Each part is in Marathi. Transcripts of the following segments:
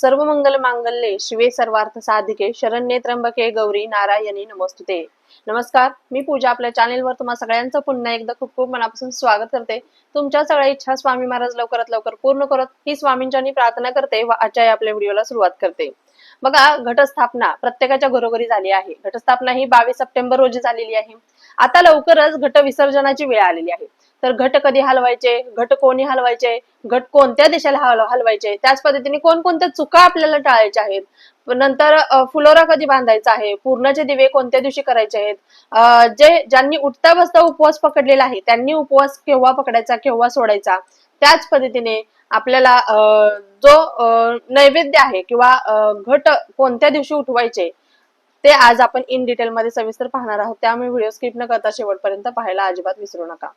सर्व मंगल मांगल्ये शिवे सर्वार्थ साधिके शरण्ये त्र्यंबके गौरी नारायणी नमस्तुते. नमस्कार मी पूजा आपल्या चॅनेलवर तुम्हा सगळ्यांचं पुन्हा एकदा खूप खूप मनापासून स्वागत करते. तुमच्या सगळ्या इच्छा स्वामी महाराज लवकरात लवकर पूर्ण करत ही स्वामींच्यानी प्रार्थना करते व आजच्या आपल्या व्हिडिओला सुरुवात करते. बघा घटस्थापना प्रत्येकाच्या घरोघरी झाली आहे. घटस्थापना ही बावीस सप्टेंबर रोजी झालेली आहे. आता लवकरच घट विसर्जनाची वेळ आलेली आहे. तर घट कधी हलवायचे? घट कोणी हलवायचे? घट कोणत्या दिशेला हल- हलवायचे? त्याच पद्धतीने कोणकोणत्या चुका आपल्याला टाळायच्या आहेत? नंतर फुलोरा कधी बांधायचा आहे? पूर्णाचे दिवे कोणत्या दिवशी करायचे आहेत? जे ज्यांनी उठता बसता उपवास पकडलेला आहे त्यांनी उपवास केव्हा पकडायचा केव्हा सोडायचा? त्याच पद्धतीने आपल्याला जो नैवेद्य आहे किंवा घट कोणत्या दिवशी उठवायचे ते आज आपण इन डिटेल मध्ये सविस्तर पाहणार आहोत. त्यामुळे व्हिडिओ स्किप न करता शेवटपर्यंत पाहायला अजिबात विसरू नका.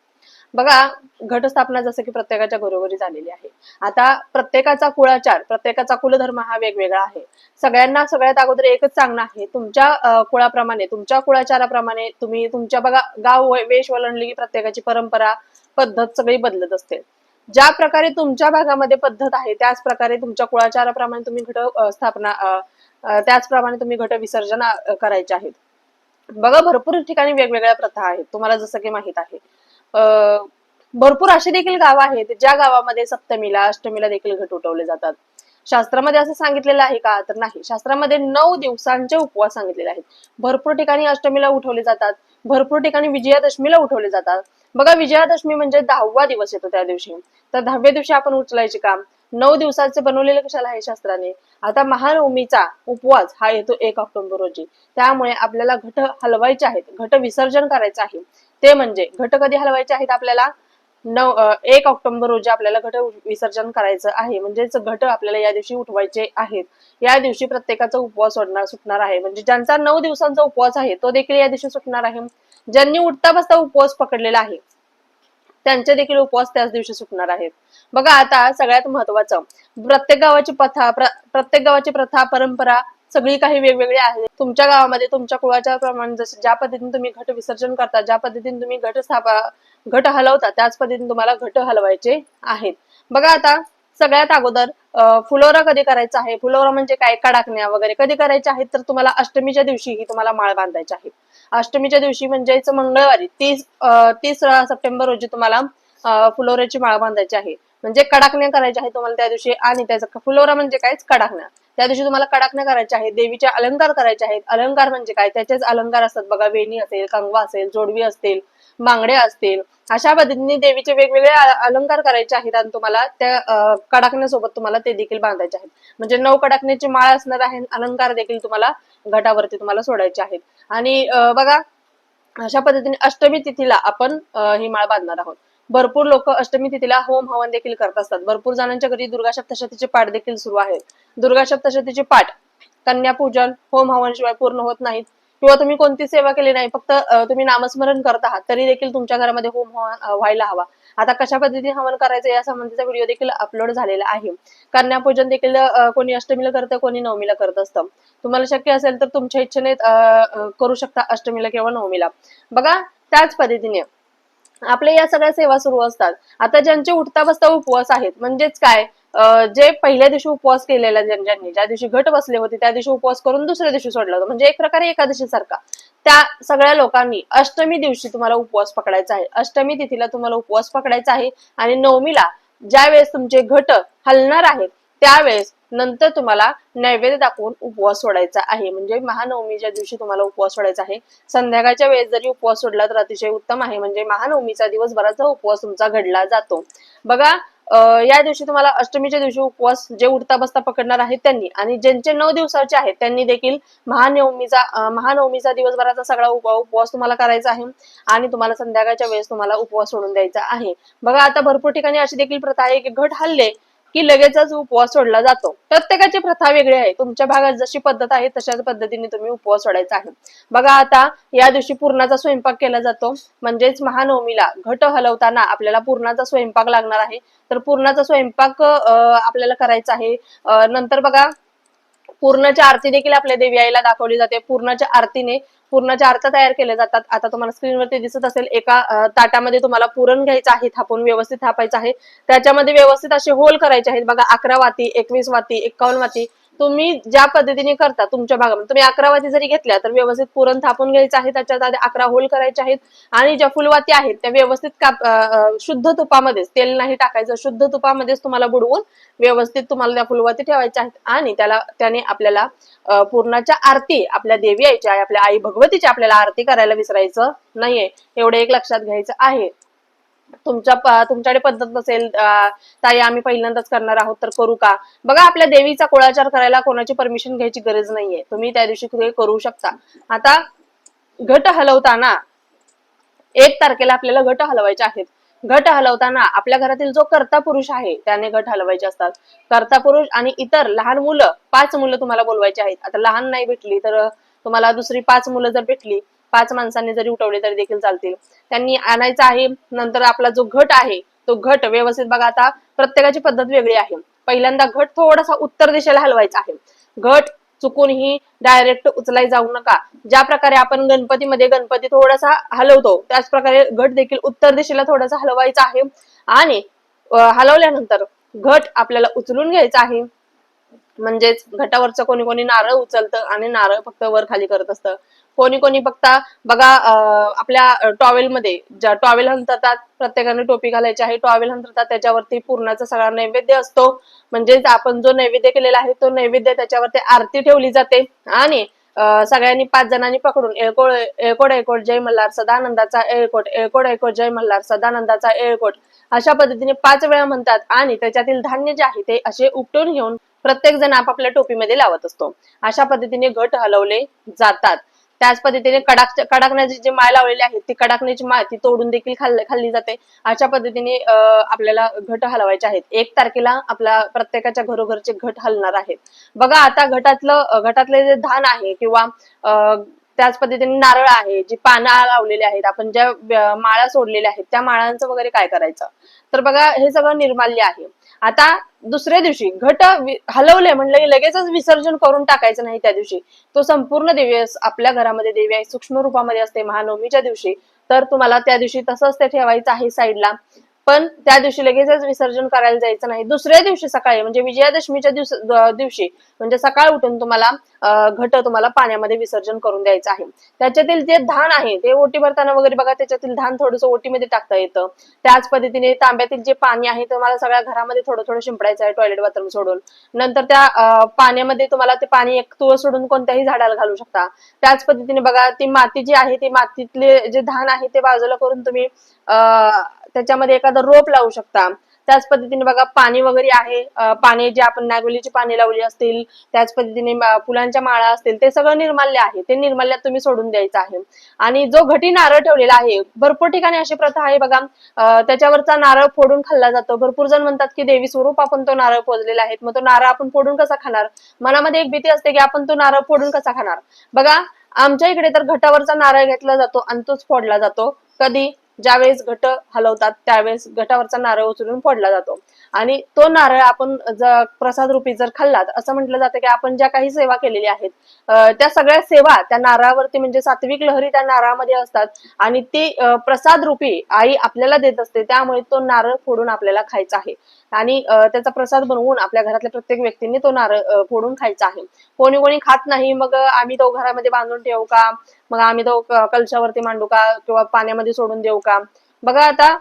बघा घटस्थापना जसं की प्रत्येकाच्या घरोघरी झालेली आहे. आता प्रत्येकाचा कुळाचार प्रत्येकाचा कुलधर्म हा वेगवेगळा आहे. सगळ्यांना सगळ्यात अगोदर एकच सांगणं आहे तुमच्या कुळाप्रमाणे तुमच्या कुळाचाराप्रमाणे तुम्ही तुमच्या बघा गाव वेश वलंडली की प्रत्येकाची परंपरा पद्धत सगळी बदलत असते. ज्या प्रकारे तुमच्या भागामध्ये पद्धत आहे त्याच प्रकारे तुमच्या कुळाचाराप्रमाणे तुम्ही घट स्थापना त्याचप्रमाणे तुम्ही घट विसर्जन करायचे आहेत. बघा भरपूर ठिकाणी वेगवेगळ्या प्रथा आहेत तुम्हाला जसं की माहीत आहे. भरपूर अशी देखील गाव आहेत ज्या गावामध्ये सप्तमीला अष्टमीला देखील घट उठवले जातात. शास्त्रामध्ये असं सांगितलेलं आहे का? तर नाही. शास्त्रामध्ये नऊ दिवसांचे उपवास सांगितलेले आहेत. भरपूर ठिकाणी अष्टमीला उठवले जातात. भरपूर ठिकाणी विजयादशमीला उठवले जातात. बघा विजयादशमी म्हणजे दहावा दिवस येतो त्या दिवशी. तर दहाव्या दिवशी आपण उचलायचे काम नऊ दिवसाचे बनवलेले कशाला आहे शास्त्राने? आता महानवमीचा उपवास हा येतो एक ऑक्टोबर रोजी. त्यामुळे आपल्याला घट हलवायचे आहेत घट विसर्जन करायचं आहे. ते म्हणजे घट कधी हलवायचे आहेत आपल्याला? नऊ एक ऑक्टोबर रोजी आपल्याला घट विसर्जन करायचं आहे. म्हणजेच घट आपल्याला या दिवशी उठवायचे आहेत. या दिवशी प्रत्येकाचा उपवास सोडणार सुटणार आहे. म्हणजे ज्यांचा नऊ दिवसांचा उपवास आहे तो देखील या दिवशी सुटणार आहे. ज्यांनी उठता बसता उपवास पकडलेला आहे त्यांचे देखील उपवास त्याच दिवशी सुटणार आहेत. बघा आता सगळ्यात महत्वाचं. प्रत्येक गावाची प्रथा प्रत्येक गावाची प्रथा परंपरा सगळी काही वेगवेगळी आहे. तुमच्या गावामध्ये तुमच्या कुळाच्या प्रमाणे जसे ज्या पद्धतीने तुम्ही घट विसर्जन करता ज्या पद्धतीने तुम्ही घट स्थापा घट हलवता त्याच पद्धतीने तुम्हाला घट हलवायचे आहेत. बघा आता सगळ्यात अगोदर फुलोरा कधी करायचा आहे? फुलोरा म्हणजे काय? कडाकण्या वगैरे कधी करायच्या आहेत? तर तुम्हाला अष्टमीच्या दिवशी ही तुम्हाला माळ बांधायची आहे अष्टमीच्या दिवशी म्हणजेच मंगळवारी तीस तीस सप्टेंबर रोजी तुम्हाला फुलोऱ्याची माळ बांधायची आहे. म्हणजे कडाकण्या करायच्या आहेत तुम्हाला त्या दिवशी आणि त्याचा फुलोरा म्हणजे काय? कडाकण्या. त्या दिवशी तुम्हाला कडाकण्या करायच्या आहेत देवीचे अलंकार करायचे आहेत. अलंकार म्हणजे काय? त्याचेच अलंकार असतात बघा. वेणी असेल कंगवा असेल जोडवी असतील बांगड्या असतील. अशा पद्धतीने देवीचे वेगवेगळे अलंकार करायचे आहेत आणि तुम्हाला त्या कडाकण्यासोबत तुम्हाला ते देखील बांधायचे आहेत. म्हणजे नऊ कडाकण्याची माळ असणार आहे अलंकार देखील तुम्हाला घटावरती तुम्हाला सोडायचे आहेत. आणि अं, बघा अशा पद्धतीने अष्टमी तिथीला आपण ही माळ बांधणार आहोत. भरपूर लोक अष्टमी तिथीला होम हवन देखील करत असतात. भरपूर जणांच्या घरी दुर्गा सप्तशतीचे पाठ देखील सुरू आहेत. दुर्गा सप्तशतीचे पाठ कन्यापूजन होम हवन शिवाय पूर्ण होत नाहीत. किंवा तुम्ही कोणती सेवा केली नाही फक्त तुम्ही नामस्मरण करत आहात तरी देखील तुमच्या घरामध्ये होम व्हायला हवा. आता कशा पद्धतीने हवन करायचं या संबंधीचा व्हिडिओ देखील अपलोड झालेला आहे. कन्यापूजन देखील कोणी अष्टमीला करतं कोणी नवमीला करत असतं. तुम्हाला शक्य असेल तर तुमच्या इच्छेने करू शकता अष्टमीला किंवा नवमीला. बघा त्याच पद्धतीने आपल्या या सगळ्या सेवा सुरू असतात. आता ज्यांचे उठता बसता उपवास आहेत म्हणजेच काय? जे पहिल्या दिवशी उपवास केलेला ज्यांनी ज्या दिवशी घट बसले होते त्या दिवशी उपवास करून दुसऱ्या दिवशी सोडला होता. म्हणजे एक प्रकारे एकादशी सारखा त्या सगळ्या लोकांनी अष्टमी दिवशी तुम्हाला उपवास पकडायचा आहे. अष्टमी तिथीला तुम्हाला उपवास पकडायचा आहे. आणि नवमीला ज्या वेळेस तुमचे घट हलणार आहेत त्यावेळेस नंतर तुम्हाला नैवेद्य दाखवून उपवास सोडायचा आहे. म्हणजे महानवमीच्या दिवशी तुम्हाला उपवास सोडायचा आहे. संध्याकाळच्या वेळेस जरी उपवास सोडला तर अतिशय उत्तम आहे. म्हणजे महानवमीचा दिवसभराचा उपवास तुमचा घडला जातो. बघा या दिवशी तुम्हाला अष्टमीच्या दिवशी उपवास जे उठता बसता पकडणार आहेत त्यांनी आणि ज्यांचे नऊ दिवसाचे आहेत त्यांनी देखील महानवमीचा महानवमीचा दिवसभराचा सगळा उपवास तुम्हाला करायचा आहे. आणि तुम्हाला संध्याकाळच्या वेळेस तुम्हाला उपवास सोडून द्यायचा आहे. बघा आता भरपूर ठिकाणी अशी देखील प्रथा आहे की घट हल्ले की लगेचच उपवास सोडला जातो. प्रत्येकाची प्रथा वेगळी आहे. तुमच्या भागात जशी पद्धत आहे तशाच पद्धतीने तुम्ही उपवास सोडायचा आहे. बघा आता या दिवशी पूर्णाचा स्वयंपाक केला जातो. म्हणजेच महानवमीला घट हलवताना आपल्याला पूर्णाचा स्वयंपाक लागणार आहे. तर पूर्णाचा स्वयंपाक आपल्याला करायचा आहे. नंतर बघा पूर्णाची आरती देखील आपल्या देवी आईला दाखवली जाते. पूर्णाच्या आरतीने पुरणाच्या आरत्या तयार केल्या जातात. आता तुम्हाला स्क्रीनवरती दिसत असेल एका ताटामध्ये तुम्हाला पुरण घ्यायचं आहे थापून व्यवस्थित थापायचं आहे. त्याच्यामध्ये व्यवस्थित असे होल करायचे आहेत. बघा अकरा वाती एकवीस वाती एकावन्न वाती. तुम्ही ज्या पद्धतीने करता तुमच्या भागामध्ये तुम्ही अकरा वाती जरी घेतल्या तर व्यवस्थित पुरण थापून घ्यायचं आहे त्याच्यात आधी अकरा होल करायचे आहेत आणि ज्या फुलवाती आहेत त्या व्यवस्थित काप शुद्ध तुपामध्येच तेल नाही टाकायचं शुद्ध तुपामध्येच तुम्हाला बुडवून व्यवस्थित तुम्हाला त्या फुलवाती ठेवायच्या आहेत आणि त्याला त्याने आपल्याला पूर्णाच्या आरती आपल्या देवी आईच्या आपल्या आई भगवतीची आपल्याला आरती करायला विसरायचं नाहीये एवढे एक लक्षात घ्यायचं आहे. तुमच्या तुमच्याकडे पद्धत नसेल ताई आम्ही पहिल्यांदाच करणार आहोत तर करू का? बघा आपल्या देवीचा कुळाचार करायला कोणाची परमिशन घ्यायची गरज नाहीये. तुम्ही त्या दिवशी करू शकता. आता घट हलवताना एक तारखेला आपल्याला घट हलवायचे आहेत. घट हलवताना आपल्या घरातील जो कर्ता पुरुष आहे त्याने घट हलवायचे असतात. कर्ता पुरुष आणि इतर लहान मुलं पाच मुलं तुम्हाला बोलवायची आहेत. आता लहान नाही भेटली तर तुम्हाला दुसरी पाच मुलं जर भेटली पाच माणसांनी जरी उठवले तरी देखील चालतील. त्यांनी आणायचं आहे नंतर आपला जो घट आहे तो घट व्यवस्थित बघा आता प्रत्येकाची पद्धत वेगळी आहे. पहिल्यांदा घट थोडासा उत्तर दिशेला हलवायचा आहे. घट चुकूनही डायरेक्ट उचलाय जाऊ नका. ज्या प्रकारे आपण गणपतीमध्ये गणपती थोडासा हलवतो त्याच प्रकारे घट देखील उत्तर दिशेला थोडासा हलवायचा आहे. आणि हलवल्यानंतर घट आपल्याला उचलून घ्यायचा आहे. म्हणजेच घटावरचं कोणी कोणी नारळ उचलतं आणि नारळ फक्त वर खाली करत असतं. कोणी कोणी फक्त बघा अं, आपल्या टॉवेल मध्ये ज्या टॉवेल हंतरतात प्रत्येकाने टोपी घालायची आहे टॉवेल हंतरतात त्याच्यावरती पूर्णाचा सगळा नैवेद्य असतो. म्हणजेच आपण जो नैवेद्य केलेला आहे तो नैवेद्य त्याच्यावरती आरती ठेवली जाते. आणि सगळ्यांनी पाच जणांनी पकडून एळकोड एळकोड एळकोट जय मल्हार सदानंदाचा एळकोट एळकोड एळकोट जय मल्हार सदानंदाचा एळकोट अशा पद्धतीने पाच वेळा म्हणतात. आणि त्याच्यातील धान्य जे आहे ते असे उपटून घेऊन प्रत्येक जण आपापल्या टोपीमध्ये लावत असतो. अशा पद्धतीने घट हलवले जातात. त्याच पद्धतीने कडाक कडाकण्याची जी माळ लावलेली आहे ती कडाकण्याची माळ ती तोडून देखील खाल्ली खाल्ली जाते. अशा पद्धतीने आपल्याला घट हलवायचे आहेत. एक तारखेला आपल्या प्रत्येकाच्या घरोघरचे घट हलणार आहेत. बघा आता घटातलं घटातले जे धान आहे किंवा त्याच पद्धतीने नारळ आहे जी पानं लावलेली आहेत आपण ज्या माळा सोडलेल्या आहेत त्या माळांचं वगैरे काय करायचं? तर बघा हे सगळं निर्माल्य आहे. आता दुसऱ्या दिवशी घट हलवले म्हणलं की लगेचच विसर्जन करून टाकायचं नाही त्या दिवशी. तो संपूर्ण देवी अस- आपल्या घरामध्ये देवी आहे सूक्ष्म रूपामध्ये असते महानवमीच्या दिवशी. तर तुम्हाला त्या दिवशी तसंच ते ठेवायचं आहे साईडला पण त्या दिवशी लगेचच विसर्जन करायला जायचं नाही. दुसऱ्या दिवशी सकाळी म्हणजे विजयादशमीच्या दिवस दिवशी म्हणजे सकाळ उठून तुम्हाला घट तुम्हाला पाण्यामध्ये विसर्जन करून द्यायचं आहे. त्याच्यातील जे धान आहे ते ओटी भरताना वगैरे बघा त्याच्यातील धान थोडस ओटीमध्ये टाकता येतं. त्याच पद्धतीने तांब्यातील जे पाणी आहे ते तुम्हाला सगळ्या घरामध्ये थोडं थोडं शिंपडायचं आहे टॉयलेट बाथरूम सोडून. नंतर त्या पाण्यामध्ये तुम्हाला ते पाणी एक तुळ सोडून कोणत्याही झाडाला घालू शकता. त्याच पद्धतीने बघा ती माती जी आहे ती मातीतले जे धान आहे ते बाजूला करून तुम्ही त्याच्यामध्ये एखादं रोप लावू शकता. त्याच पद्धतीने बघा पाणी वगैरे आहे. पाणी जे आपण नागवलीची पाणी लावली असतील त्याच पद्धतीने फुलांच्या माळा असतील ते सगळं निर्माल्य आहे. ते निर्माल्यात तुम्ही सोडून द्यायचं आहे. आणि जो घटी नारळ ठेवलेला आहे भरपूर ठिकाणी अशी प्रथा आहे बघा. त्याच्यावरचा नारळ फोडून खाल्ला जातो. भरपूर जण म्हणतात की देवी स्वरूप आपण तो नारळ पोचलेला आहे. मग तो नारळ आपण फोडून कसा खाणार? मनामध्ये एक भीती असते की आपण तो नारळ फोडून कसा खाणार? बघा आमच्या इकडे तर घटावरचा नारळ घेतला जातो आणि तोच फोडला जातो. कधी? ज्यावेळेस घट हलवतात त्यावेळेस घटावरचा नारळ उचलून फोडला जातो. आणि तो नारळ आपण जर प्रसाद रूपी जर खाल्लात असं म्हटलं जातं की आपण ज्या काही सेवा केलेल्या आहेत त्या सगळ्या सेवा त्या नारळावरती म्हणजे सात्विक लहरी त्या नारळामध्ये असतात आणि ती प्रसाद रूपी आई आपल्याला देत असते त्यामुळे तो नारळ फोडून आपल्याला खायचा आहे. आणि त्याचा प्रसाद बनवून आपल्या घरातल्या प्रत्येक व्यक्तीने तो नारळ फोडून खायचा आहे. कोणी कोणी खात नाही मग आम्ही तो घरामध्ये बांधून ठेवू का? मग आम्ही तो कलशावरती मांडू का? किंवा पाण्यामध्ये सोडून देऊ का? बघा आता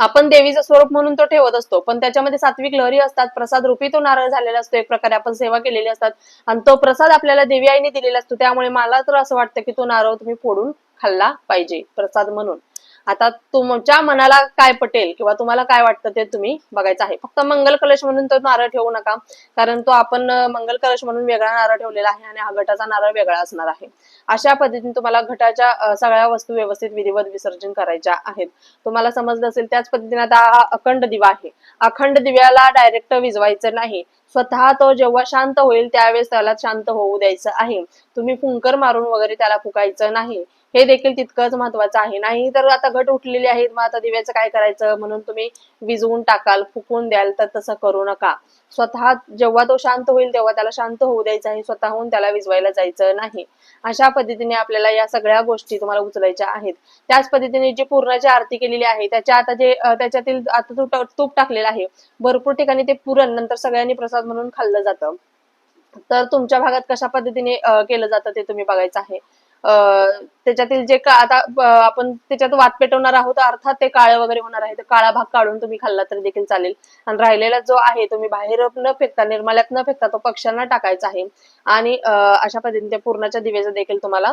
आपण देवीचं स्वरूप म्हणून तो ठेवत असतो पण त्याच्यामध्ये सात्विक लहरी असतात प्रसाद रूपी तो नारळ झालेला असतो एक प्रकारे आपण सेवा केलेली असतात आणि तो प्रसाद आपल्याला देवी आईने दिलेला असतो त्यामुळे मला तर असं वाटतं की तो नारळ तुम्ही फोडून खाल्ला पाहिजे प्रसाद म्हणून. आता तुमच्या मनाला काय पटेल किंवा तुम्हाला काय वाटतं ते तुम्ही बघायचं आहे. फक्त मंगल कलश म्हणून तो नारळ ठेवू नका कारण तो आपण मंगल कलश म्हणून वेगळा नारळ ठेवलेला आहे आणि हा गटाचा नारळ वेगळा असणार आहे. अशा पद्धतीने तुम्हाला घटाच्या सगळ्या वस्तू व्यवस्थित विधिवत विसर्जन करायच्या आहेत. तुम्हाला समजलं असेल त्याच पद्धतीने आता हा अखंड दिवा आहे. अखंड दिव्याला डायरेक्ट विजवायचं नाही. स्वतः तो जेव्हा शांत होईल त्यावेळेस त्याला शांत होऊ द्यायचं आहे. तुम्ही फुंकर मारून वगैरे त्याला फुकायचं नाही. हे देखील तितकंच महत्वाचं आहे. नाही तर आता घट उठलेले आहेत मग आता दिव्याचं काय करायचं? म्हणून तुम्ही विजवून टाकाल फुकून द्याल तर तसं करू नका. स्वतः जेव्हा तो शांत होईल तेव्हा त्याला शांत होऊ द्यायचं आहे. स्वतःहून त्याला विजवायला जायचं नाही. अशा पद्धतीने आपल्याला या सगळ्या गोष्टी तुम्हाला उचलायच्या आहेत. त्याच पद्धतीने जी पूर्णाची आरती केलेली आहे त्याच्या आता जे त्याच्यातील आता तूप तूप टाकलेलं आहे. भरपूर ठिकाणी ते पुरण नंतर सगळ्यांनी प्रसाद म्हणून खाल्लं जातं. तर तुमच्या भागात कशा पद्धतीने केलं जातं ते तुम्ही बघायचं आहे. अं, त्याच्यातील जे का आता आपण त्याच्यात वात पेटवणार आहोत अर्थात ते काळे वगैरे होणार आहे. तर काळा भाग काढून तुम्ही खाल्ला तरी देखील चालेल. आणि राहिलेला जो आहे तुम्ही बाहेर न फेकता निर्माल्यात न फेकता तो पक्ष्यांना टाकायचा आहे. आणि अशा पद्धतीने त्या पूर्णाच्या दिव्याचा देखील तुम्हाला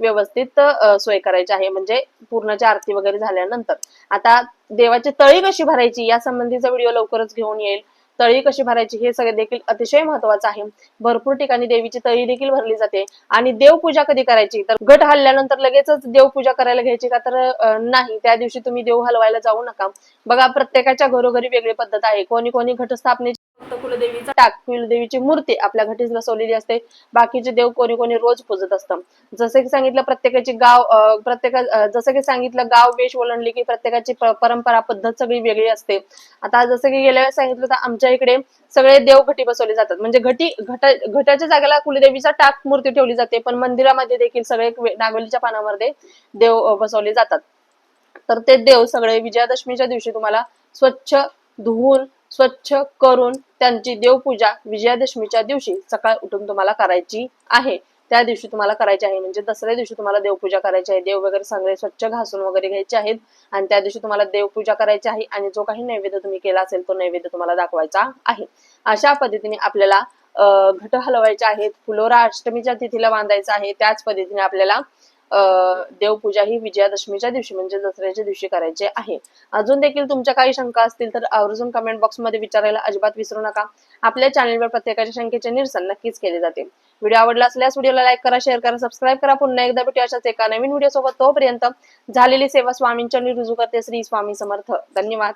व्यवस्थित सोय करायची आहे. म्हणजे पूर्णाची आरती वगैरे झाल्यानंतर. आता देवाची तळी कशी भरायची या संबंधीचा व्हिडिओ लवकरच घेऊन येईल. तळी कशी भरायची हे सगळे देखील अतिशय महत्वाचं आहे. भरपूर ठिकाणी देवीची तळी देखील भरली जाते. आणि देवपूजा कधी करायची? तर घट हल्ल्यानंतर लगेचच देवपूजा करायला घ्यायची का तर नाही. त्या दिवशी तुम्ही देव हलवायला जाऊ नका. बघा प्रत्येकाच्या घरोघरी वेगळी पद्धत आहे. कोणी कोणी घटस्थापने कुलदेवीचा टाक कुलदेवीची मूर्ती आपल्या घटीस बसवलेली असते. बाकीचे देव कोणी कोणी रोज पूजत असतं. जसं की सांगितलं प्रत्येकाची गाव प्रत्येका जसं की सांगितलं गाव वेश ओलांडली की प्रत्येकाची परंपरा पद्धत सगळी वेगळी असते. आता जसं की गेल्या वेळेस सांगितलं तर आमच्या इकडे सगळे देव घटी बसवले जातात. म्हणजे घटी घट घटाच्या जागेला कुलदेवीचा टाक मूर्ती ठेवली जाते. पण मंदिरामध्ये देखील सगळे नागवलीच्या पानामध्ये देव बसवले जातात. तर ते देव सगळे विजयादशमीच्या दिवशी तुम्हाला स्वच्छ धुवून स्वच्छ करून त्यांची देवपूजा विजयादशमीच्या दिवशी सकाळ उठून तुम्हाला करायची आहे. त्या दिवशी तुम्हाला करायची आहे म्हणजे दसऱ्या दिवशी तुम्हाला देवपूजा करायची आहे. देव वगैरे सगळे स्वच्छ घासून वगैरे घ्यायचे आहेत आणि त्या दिवशी तुम्हाला देवपूजा करायची आहे आणि जो काही नैवेद्य तुम्ही केला असेल तो नैवेद्य तुम्हाला दाखवायचा आहे. अशा पद्धतीने आपल्याला घट हलवायचे आहेत. फुलोरा अष्टमीच्या तिथीला बांधायचं आहे. त्याच पद्धतीने आपल्याला देवपूजा ही विजयादशमीच्या दिवशी म्हणजे दसऱ्याच्या दिवशी करायची आहे. अजून देखील तुमच्या काही शंका असतील तर आवर्जून कमेंट बॉक्समध्ये विचारायला अजिबात विसरू नका. आपल्या चॅनलवर प्रत्येकाच्या शंकेचे निरसन नक्कीच केले जाते. व्हिडिओ आवडला असल्यास व्हिडिओला लाईक करा शेअर करा सबस्क्राईब करा. पुन्हा एकदा भेटू अशाच एका नवीन व्हिडिओ सोबत. तोपर्यंत झालेली सेवा स्वामींच्या रुजू करते श्री स्वामी समर्थ. धन्यवाद.